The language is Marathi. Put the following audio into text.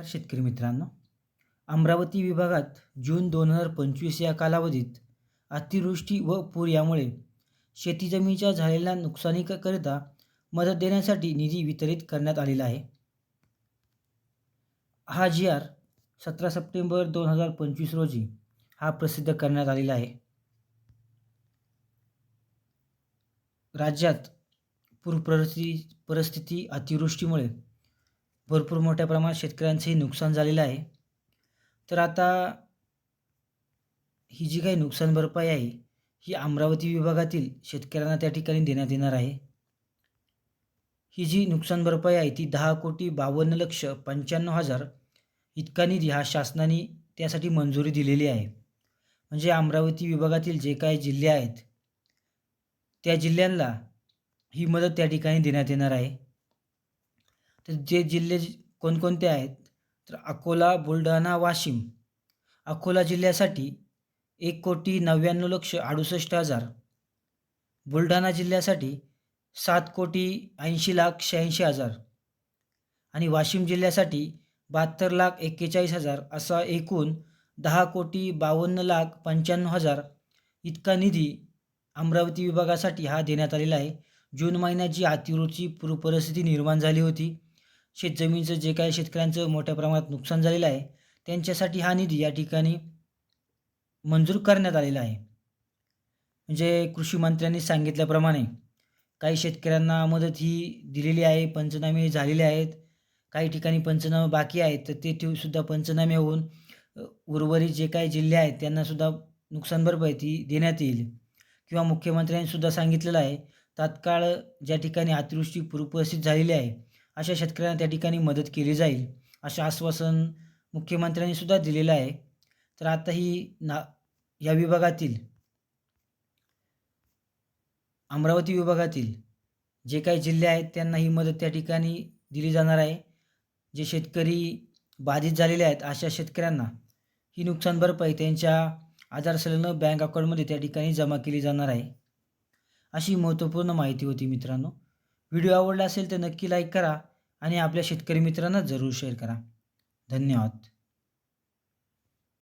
तर शेतकरी मित्रांनो. अमरावती विभागात जून दोन हजार पंचवीस या कालावधीत अतिवृष्टी व पूर यामुळे शेतीजमिनीच्या झालेल्या नुकसानीकरिता मदत देण्यासाठी निधी वितरित करण्यात आलेला आहे. हा जी आर सतरा सप्टेंबर दोन हजार पंचवीस रोजी हा प्रसिद्ध करण्यात आलेला आहे. राज्यात पूर परिस्थिती परिस्थिती अतिवृष्टीमुळे भरपूर मोठ्या प्रमाणात शेतकऱ्यांचंही नुकसान झालेलं आहे. तर आता ही जी काही नुकसान भरपाई आहे ही अमरावती विभागातील शेतकऱ्यांना त्या ठिकाणी देण्यात येणार आहे. ही जी नुकसान भरपाई आहे ती दहा कोटी बावन्न लक्ष पंच्याण्णव हजार इतका निधी हा शासनाने त्यासाठी मंजुरी दिलेली आहे. म्हणजे अमरावती विभागातील जे काही जिल्हे आहेत त्या जिल्ह्यांना ही मदत त्या ठिकाणी देण्यात येणार आहे. तर जे जिल्हे कोणकोणते आहेत? तर अकोला बुलढाणा वाशिम. अकोला जिल्ह्यासाठी एक कोटी नव्याण्णव लक्ष अडुसष्ट हजार. बुलढाणा जिल्ह्यासाठी सात कोटी ऐंशी लाख शहाऐंशी हजार. आणि वाशिम जिल्ह्यासाठी बहात्तर लाख एक्केचाळीस हजार असा एकूण दहा कोटी बावन्न लाख पंच्याण्णव हजार इतका निधी अमरावती विभागासाठी हा देण्यात आलेला आहे. जून महिन्यात जी अतिवृष्टी पूरपरिस्थिती निर्माण झाली होती शेतजमिनीचं जे काही शेतकऱ्यांचं मोठ्या प्रमाणात नुकसान झालेलं आहे त्यांच्यासाठी हा निधी या ठिकाणी मंजूर करण्यात आलेला आहे. म्हणजे कृषी मंत्र्यांनी सांगितल्याप्रमाणे काही शेतकऱ्यांना मदत ही दिलेली आहे पंचनामे झालेले आहेत. काही ठिकाणी पंचनामे बाकी आहेत तर ते सुद्धा पंचनामे होऊन उर्वरित जे काही जिल्हे आहेत त्यांनासुद्धा नुकसान भरपाई ती देण्यात येईल. किंवा मुख्यमंत्र्यांनी सुद्धा सांगितलेलं आहे तात्काळ ज्या ठिकाणी अतिवृष्टी पूरपरिस्थिती झालेली आहे अशा शेतकऱ्यांना त्या ठिकाणी मदत केली जाईल असं आश्वासन मुख्यमंत्र्यांनी सुद्धा दिलेलं आहे. तर आता ही ना या विभागातील अमरावती विभागातील जे काही जिल्हे आहेत त्यांना ही मदत त्या ठिकाणी दिली जाणार आहे. जे शेतकरी बाधित झालेले आहेत अशा शेतकऱ्यांना ही नुकसान भरपाई त्यांच्या आधार संलग्न बँक अकाउंटमध्ये त्या ठिकाणी जमा केली जाणार आहे. अशी महत्त्वपूर्ण माहिती होती मित्रांनो. व्हिडिओ आवडला असेल तर नक्की लाईक करा आणि आपल्या शेतकरी मित्रांना जरूर शेअर करा. धन्यवाद.